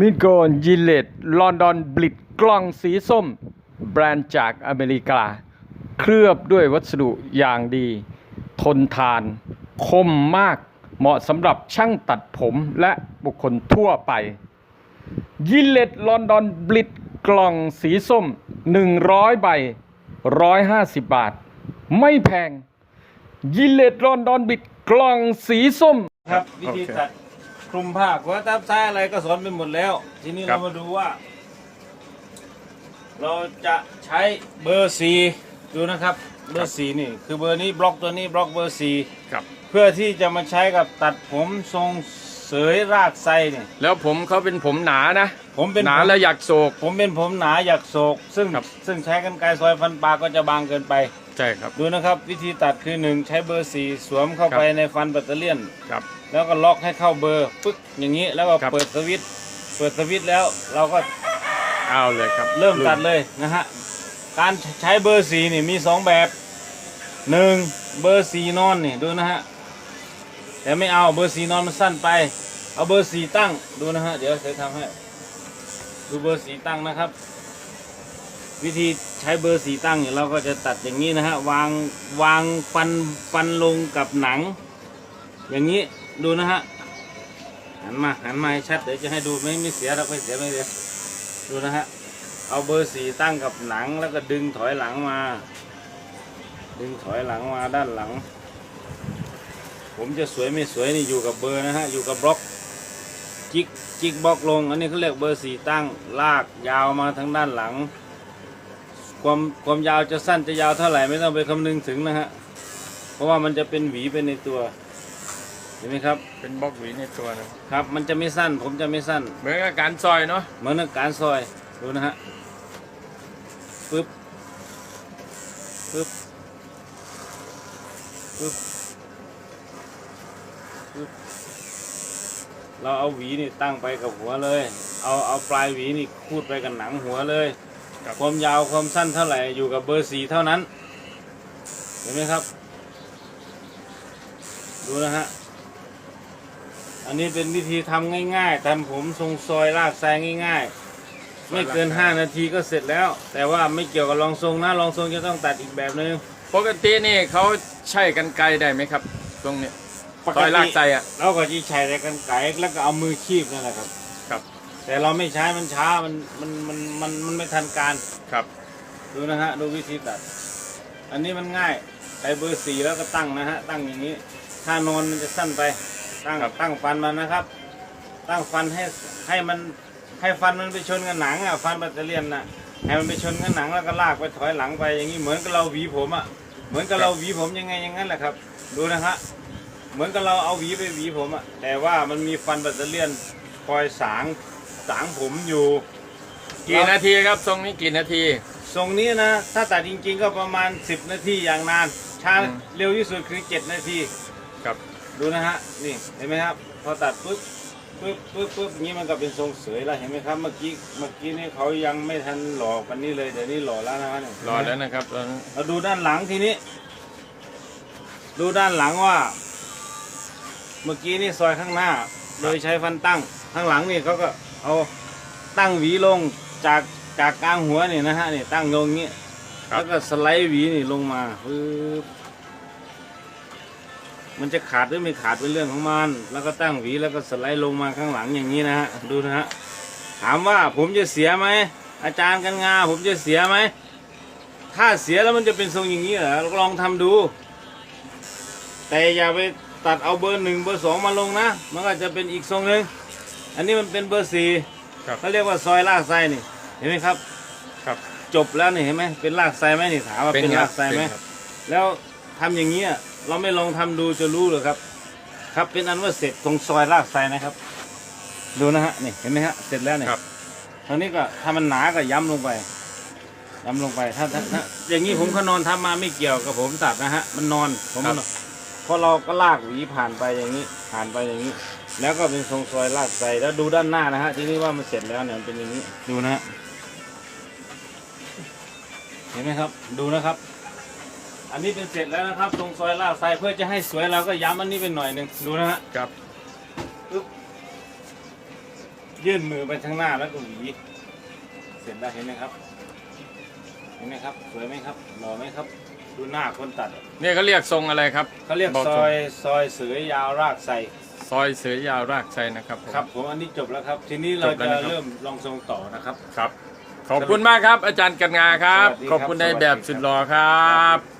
มิโกนยิเลตลอนดอนบลิดกล้องสีส้ม แบรนด์จากอเมริกา เคลือบด้วยวัสดุอย่างดี ทนทาน คมมาก เหมาะสำหรับช่างตัดผมและบุคคลทั่วไป ยิเลตลอนดอนบลิดกล่องสีส้ม 100 ใบ 150 บาท ไม่แพง ยิเลตลอนดอนบิดกล่องสีส้มครับวิธีตัด คลุมผ้าหัวตับซ้ายอะไรก็สอนไปหมดแล้ว ทีนี้ครัเราบ มาดูว่า เราจะใช้เบอร์สีดูนะครับ เบอร์สีนี่ คือเบอร์นี้บล็อกตัวนี้บล็อกเบอร์สีครับ เพื่อที่จะมาใช้กับตัดผมทรงเสยรากไซเนี่ยแล้วผมเขาเป็นผมหนานะผมเป็นหนาผม แล้วอยากโศก ผมเป็นผมหนาอยากโศก ซึ่งครับ ซึ่งใช้กันไกรซอยฟันปลาก็จะบางเกินไป ใช่ครับ ดูนะครับวิธีตัดคือหนึ่งใช้เบอร์สีสวมเข้าครับไปในฟันแบตเตอเลียน ครับ แล้วก็ล็อกให้เข้าเบอร์ปึ๊กอย่างนี้แล้วก็ครับ เปิดสวิตช์เปิดสวิตช์แล้วเราก็เอาเลยครับเริ่มตัดเลยนะฮะการใช้เบอร์สีนี่มีสองแบบหนึ่งเบอร์สีนอนนี่ดูนะฮะแต่ไม่เอาเบอร์สีนอนมันสั้นไป เอาเบอร์สีตั้งดูนะฮะเดี๋ยวเสร็จทำให้ดูเบอร์สีตั้งนะครับ วิธีใช้เบอร์สีตั้งเนี่ยเราก็จะตัดอย่างนี้นะฮะวางวางฟันฟันลงกับหนัง อย่างนี้ดูนะฮะหันมาหันมาให้ชัดเดี๋ยวจะให้ดูไม่ไม่เสียเราไม่เสียไม่เสียดูนะฮะเอาเบอร์สีตั้งกับหนังแล้วก็ดึงถอยหลังมา ดึงถอยหลังมาด้านหลัง ผมจะสวยไม่สวยนี่อยู่กับเบอร์นะฮะอยู่กับบล็อกจิกจิกบล็อกลง อันนี้เขาเรียกเบอร์สีตั้งลากยาวมาทางด้านหลัง ความความยาวจะสั้นจะยาวเท่าไหร่ไม่ต้องไปคำนึงถึงนะฮะ เพราะว่ามันจะเป็นหวีไปในตัว เห็นไหมครับ เป็นบล็อกหวีในตัวนะครับครับ มันจะไม่สั้น ผมจะไม่สั้น เหมือนกับการซอยเนาะ เหมือนกับการซอย ดูนะฮะ ปึ๊บ ปึ๊บ ปึ๊บ ปึ๊บ เราเอาหวีนี่ตั้งไปกับหัวเลย เอาเอาปลายหวีนี่คูดไปกับหนังหัวเลย ความยาวความสั้นเท่าไหร่อยู่กับเบอร์สีเท่านั้น เห็นไหมครับ ดูนะฮะ อันนี้เป็นวิธีทำง่ายๆทำผมทรงซอยลากแซงง่าย ๆ ไม่เกิน 5 นาทีก็เสร็จแล้ว แต่ว่าไม่เกี่ยวกับรองทรงนะรองทรงจะต้องตัดอีกแบบนึงปกตินี่เขาใช้กันไกลได้ไหมครับ ตรงนี้ซอยลากไซอะ เราก็จะใช้แต่กันไก่แล้วก็เอามือคีบนั่นแหละครับครับ แต่เราไม่ใช้มันช้ามันมันมันมันมันไม่ทันการครับ ดูนะฮะ ดูวิธีตัด อันนี้มันง่ายใช้เบอร์สี่แล้วก็ตั้งนะฮะ ตั้งอย่างนี้ ถ้านอนมันจะสั้นไป ตั้งครับ ตั้งฟันมันนะครับ ตั้งฟันให้ให้มันให้ฟันมันไปชนกับหนังอะฟันแบตเตอเลียนน่ะให้มันไปชนกับหนังแล้วก็ลากไปถอยหลังไปอย่างนี้เหมือนกับเราหวีผมอะเหมือนกับเราหวีผมยังไงอย่างนั้นแหละครับ ดูนะฮะเหมือนกับเราเอาหวีไปหวีผมอะแต่ว่ามันมีฟันแบตเตอเลียนคอยสาง สางผมอยู่กี่นาทีครับทรงนี้กี่นาที ทรงนี้นะถ้าตัดจริง ๆ ก็ประมาณ 10 นาทีอย่างนานช้าอืม เร็วที่สุดคือ 7 นาที ครับ ดูนะฮะนี่เห็นไหมครับ พอตัดปุ๊บปุ๊บปุ๊บปุ๊บอย่างนี้มันก็เป็นทรงเสยแล้วเห็นไหมครับเมื่อกี้เมื่อกี้นี่เขายังไม่ทันหล่อกันนี้เลยเดี๋ยวนี้หล่อแล้วนะฮะเนี่ยรอแล้วนะครับตอนนี้เราดูด้านหลังทีนี้ ดูด้านหลังว่า เมื่อกี้นี่ซอยข้างหน้า โดยใช้ฟันตั้งข้างหลังนี่เขาก็ เอาตั้งหวีลงจากจากกลางหัวนี่นะฮะนี่ตั้งลงอย่างนี้ครับ แล้วก็สไลด์หวีนี่ลงมาปึ๊บมันจะขาดหรือไม่ขาดเป็นเรื่องของมัน แล้วก็ตั้งหวีแล้วก็สไลด์ลงมาข้างหลังอย่างนี้นะฮะดูนะฮะถามว่าผมจะเสียไหมอาจารย์กันงาผมจะเสียไหมถ้าเสียแล้วมันจะเป็นทรงอย่างนี้เหรอลองทำดู แต่อย่าไปตัดเอาเบอร์หนึ่งเบอร์สองมาลงนะ มันก็จะเป็นอีกทรงหนึ่ง อันนี้มันเป็นเบอร์สี่ครับเขาเรียกว่าซอยลากไส้นี่ เห็นไหมครับ ครับ จบแล้วนี่เห็นไหมเป็นรากไซไหมนี่ถามว่าเป็นครากไซไหมเป็นครับแล้วทำอย่างนี้ยเราไม่ลองทำดูจะรู้เหรอครับ ครับเป็นอันว่าเสร็จตรงซอยรากไซนะครับ ดูนะฮะนี่เห็นไหมฮะเสร็จแล้วเนี่ยครับคราวนี้ก็ถ้ามันหนาก็ย้ำลงไปย้ำลงไปถ้าถ้าถ้าอย่างนี้ผมก็นอนทำมาไม่เกี่ยวกับผมตัดนะฮะมันนอนผมมันนอนเพราะเราก็ลากหวีผ่านไปอย่างนี้ผ่านไปอย่างนี้ แล้วก็เป็นทรงซอยลากไซแล้วดูด้านหน้านะฮะทีนี้ว่ามันเสร็จแล้วเนี่ยมันเป็นอย่างนี้ดูนะฮะเห็นไหมครับดูนะครับ อันนี้เป็นเสร็จแล้วนะครับ ตรงซอยลาดไซเพื่อจะให้สวยเราก็ย้ำอันนี้เป็นหน่อยหนึ่งดูนะฮะครับปึ๊บยื่นมือไปข้างหน้าแล้วก็หวีเสร็จแล้วเห็นไหมครับ เห็นไหมครับสวยไหมครับหล่อไหมครับ ดูหน้าคนตัดเนี่ยเขาเรียกทรงอะไรครับเขาเรียกบอกซทรง อยซอยเสือยาวรากใส่ ซอยเสือยาวรากไซนะครับผม ครับผมอันนี้จบแล้วครับ ทีนี้เราจบแล้วจะนะครับ เริ่มลองทรงต่อนะครับ ครับ ขอบคุณมากครับ อาจารย์กันงาครับ สวัสดีครับขอบคุณในแบบสวัสดีครับสุดหล่อครับ